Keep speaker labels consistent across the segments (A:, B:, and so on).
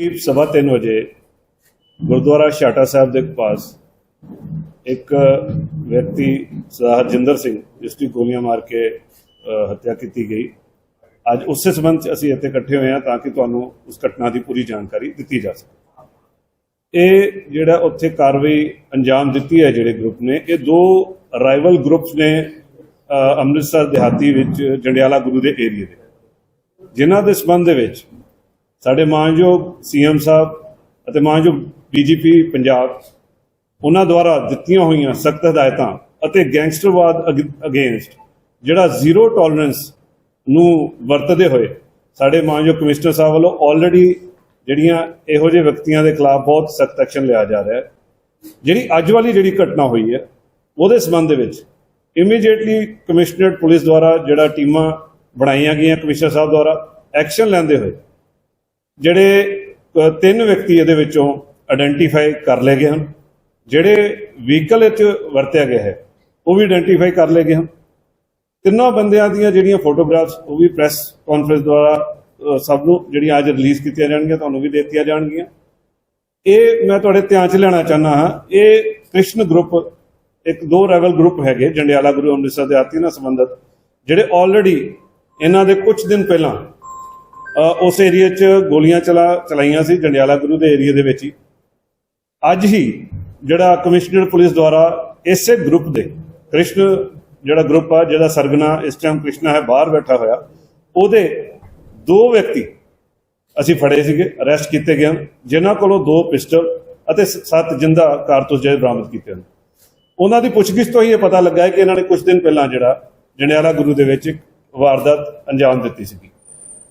A: ਕਰੀਬ ਸਵਾ ਤਿੰਨ ਵਜੇ ਗੁਰਦੁਆਰਾ ਛਾਟਾ ਸਾਹਿਬ ਦੇ ਪਾਸ ਇੱਕ ਵਿਅਕਤੀ ਸਰਦਾਰ ਹਰਜਿੰਦਰ ਸਿੰਘ, ਜਿਸ ਦੀ ਗੋਲੀਆਂ ਮਾਰ ਕੇ ਹੱਤਿਆ ਕੀਤੀ ਗਈ। ਅੱਜ ਉਸੇ ਸੰਬੰਧ 'ਚ ਅਸੀਂ ਇੱਥੇ ਇਕੱਠੇ ਹੋਏ ਹਾਂ ਤਾਂ ਕਿ ਤੁਹਾਨੂੰ ਉਸ ਘਟਨਾ ਦੀ ਪੂਰੀ ਜਾਣਕਾਰੀ ਦਿੱਤੀ ਜਾ ਸਕੇ। ਇਹ ਜਿਹੜਾ ਉੱਥੇ ਕਾਰਵਾਈ ਅੰਜਾਮ ਦਿੱਤੀ ਹੈ ਜਿਹੜੇ ਗਰੁੱਪ ਨੇ, ਇਹ ਦੋ ਰਾਈਵਲ ਗਰੁੱਪਸ ਨੇ ਅੰਮ੍ਰਿਤਸਰ ਦਿਹਾਤੀ ਵਿੱਚ ਜੰਡਿਆਲਾ ਗੁਰੂ ਦੇ ਏਰੀਏ ਦੇ। ਜਿਨ੍ਹਾਂ ਦੇ ਸੰਬੰਧ ਦੇ ਵਿੱਚ ਸਾਡੇ ਮਾਨਯੋਗ ਸੀਐਮ ਸਾਹਿਬ ਅਤੇ ਮਾਨਯੋਗ ਡੀਜੀਪੀ ਪੰਜਾਬ, ਉਹਨਾਂ ਦੁਆਰਾ ਦਿੱਤੀਆਂ ਹੋਈਆਂ ਸਖਤ ਹਦਾਇਤਾਂ ਅਤੇ ਗੈਂਗਸਟਰਵਾਦ ਅਗੇਂਸਟ ਜਿਹੜਾ ਜ਼ੀਰੋ ਟੋਲਰੈਂਸ ਨੂੰ ਵਰਤਦੇ ਹੋਏ ਸਾਡੇ ਮਾਨਯੋਗ ਕਮਿਸ਼ਨਰ ਸਾਹਿਬ ਵੱਲੋਂ ਆਲਰੇਡੀ ਜਿਹੜੀਆਂ ਇਹੋ ਜਿਹੇ ਵਿਅਕਤੀਆਂ ਦੇ ਖਿਲਾਫ ਬਹੁਤ ਸਖਤ ਐਕਸ਼ਨ ਲਿਆ ਜਾ ਰਿਹਾ ਹੈ। ਜਿਹੜੀ ਅੱਜ ਵਾਲੀ ਜਿਹੜੀ ਘਟਨਾ ਹੋਈ ਹੈ, ਉਹਦੇ ਸੰਬੰਧ ਦੇ ਵਿੱਚ ਇਮੀਡੀਏਟਲੀ ਕਮਿਸ਼ਨਰੇਟ ਪੁਲਿਸ ਦੁਆਰਾ ਜਿਹੜਾ ਟੀਮਾਂ ਬਣਾਈਆਂ ਗਈਆਂ ਕਮਿਸ਼ਨਰ ਸਾਹਿਬ ਦੁਆਰਾ ਐਕਸ਼ਨ ਲੈਂਦੇ ਹੋਏ ਜਿਹੜੇ ਤਿੰਨ ਵਿਅਕਤੀ ਇਹਦੇ ਵਿੱਚੋਂ ਆਇਡੈਂਟੀਫਾਈ ਕਰ ਲਏ ਗਏ ਹਨ। ਜਿਹੜੇ ਵਹੀਕਲ ਵਿੱਚ ਵਰਤਿਆ ਗਿਆ ਹੈ, ਉਹ ਵੀ ਆਇਡੈਂਟੀਫਾਈ ਕਰ ਲਏ ਗਏ ਹਨ। ਤਿੰਨਾਂ ਬੰਦਿਆਂ ਦੀਆਂ ਜਿਹੜੀਆਂ ਫੋਟੋਗ੍ਰਾਫਸ ਉਹ ਵੀ ਪ੍ਰੈਸ ਕਾਨਫਰੰਸ ਦੁਆਰਾ ਸਭ ਨੂੰ ਜਿਹੜੀਆਂ ਅੱਜ ਰਿਲੀਜ਼ ਕੀਤੀਆਂ ਜਾਣਗੀਆਂ, ਤੁਹਾਨੂੰ ਵੀ ਦੇ ਦਿੱਤੀਆਂ ਜਾਣਗੀਆਂ। ਇਹ ਮੈਂ ਤੁਹਾਡੇ ਧਿਆਨ 'ਚ ਲੈਣਾ ਚਾਹੁੰਦਾ ਹਾਂ, ਇਹ ਕ੍ਰਿਸ਼ਨ ਗਰੁੱਪ ਇੱਕ ਦੋ ਰੈਵਲ ਗਰੁੱਪ ਹੈਗੇ, ਜੰਡਿਆਲਾ ਗੁਰੂ ਅੰਮ੍ਰਿਤਸਰ ਦੇ ਆਤੀ ਨਾਲ ਸੰਬੰਧਿਤ, ਜਿਹੜੇ ਆਲਰੇਡੀ ਇਹਨਾਂ ਦੇ ਕੁਝ ਦਿਨ ਪਹਿਲਾਂ ਉਸ ਏਰੀਆ 'ਚ ਗੋਲੀਆਂ ਚਲਾ ਚਲਾਈਆਂ ਸੀ, ਜੰਡਿਆਲਾ ਗੁਰੂ ਦੇ ਏਰੀਆ ਦੇ ਵਿੱਚ ਹੀ। ਅੱਜ ਹੀ ਜਿਹੜਾ ਕਮਿਸ਼ਨਰ ਪੁਲਿਸ ਦੁਆਰਾ ਇਸੇ ਗਰੁੱਪ ਦੇ, ਕ੍ਰਿਸ਼ਨ ਜਿਹੜਾ ਗਰੁੱਪ ਆ, ਜਿਹੜਾ ਸਰਗਨਾ, ਇਸ ਟਾਈਮ ਕ੍ਰਿਸ਼ਨਾ ਹੈ, ਬਾਹਰ ਬੈਠਾ ਹੋਇਆ, ਉਹਦੇ ਦੋ ਵਿਅਕਤੀ ਅਸੀਂ ਫੜੇ ਸੀਗੇ ਅਰੈਸਟ ਕੀਤੇ ਗਏ ਹਨ, ਜਿਨ੍ਹਾਂ ਕੋਲੋਂ ਦੋ ਪਿਸਟਲ ਅਤੇ ਸੱਤ ਜਿੰਦਾ ਕਾਰਤੂਸ ਜਿਹੜੇ ਬਰਾਮਦ ਕੀਤੇ ਹਨ। ਉਹਨਾਂ ਦੀ ਪੁੱਛਗਿੱਛ ਤੋਂ ਹੀ ਇਹ ਪਤਾ ਲੱਗਾ ਹੈ ਕਿ ਇਹਨਾਂ ਨੇ ਕੁਝ ਦਿਨ ਪਹਿਲਾਂ ਜਿਹੜਾ ਜੰਡਿਆਲਾ ਗੁਰੂ ਦੇ ਵਿੱਚ ਇੱਕ ਵਾਰਦਾਤ ਅੰਜਾਮ ਦਿੱਤੀ ਸੀਗੀ।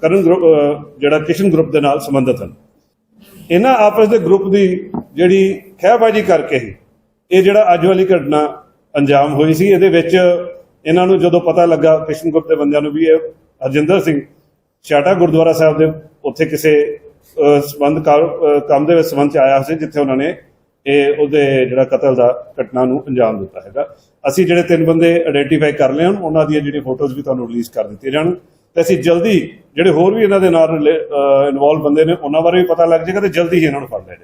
A: ਕਰਨ ਗਰੁੱਪ ਜਿਹੜਾ ਕਿਸ਼ਨ ਗਰੁੱਪ ਦੇ ਨਾਲ ਸੰਬੰਧਿਤ ਹਨ। ਇਹਨਾਂ ਆਪਸ ਦੇ ਗਰੁੱਪ ਦੀ ਜਿਹੜੀ ਖਹਿਬਾਜੀ ਕਰਕੇ ਹੀ ਇਹ ਜਿਹੜਾ ਅੱਜ ਵਾਲੀ ਘਟਨਾ ਅੰਜਾਮ ਹੋਈ ਸੀ, ਇਹਦੇ ਵਿੱਚ ਇਹਨਾਂ ਨੂੰ ਜਦੋਂ ਪਤਾ ਲੱਗਾ ਕ੍ਰਿਸ਼ਨ ਗਰੁੱਪ ਦੇ ਬੰਦਿਆਂ ਨੂੰ ਵੀ ਇਹ ਹਰਜਿੰਦਰ ਸਿੰਘ ਛਾਟਾ ਗੁਰਦੁਆਰਾ ਸਾਹਿਬ ਦੇ ਉੱਥੇ ਕਿਸੇ ਸੰਬੰਧ ਕਾਰ- ਕੰਮ ਦੇ ਵਿੱਚ ਸੰਬੰਧ ਚ ਆਇਆ ਸੀ, ਜਿੱਥੇ ਉਹਨਾਂ ਨੇ ਇਹ ਉਹਦੇ ਜਿਹੜਾ ਕਤਲ ਦਾ ਘਟਨਾ ਨੂੰ ਅੰਜਾਮ ਦਿੱਤਾ ਹੈਗਾ। ਅਸੀਂ ਜਿਹੜੇ ਤਿੰਨ ਬੰਦੇ ਆਇਡੈਂਟੀਫਾਈ ਕਰ ਲਏ ਹਨ, ਉਹਨਾਂ ਦੀਆਂ ਜਿਹੜੀਆਂ ਫੋਟੋਜ਼ ਵੀ ਤੁਹਾਨੂੰ ਰਿਲੀਜ਼ ਕਰ ਦਿੱਤੀਆਂ ਜਾਣ। ਤੇ ਅਸੀਂ ਜਲਦੀ ਜਿਹੜੇ ਹੋਰ ਵੀ ਇਹਨਾਂ ਦੇ ਨਾਲ ਇਨਵੋਲਵ ਬੰਦੇ ਨੇ, ਉਹਨਾਂ ਬਾਰੇ ਵੀ ਪਤਾ ਲੱਗ ਜਾਏਗਾ ਤੇ ਜਲਦੀ ਹੀ ਇਹਨਾਂ ਨੂੰ ਫੜ ਲਿਆ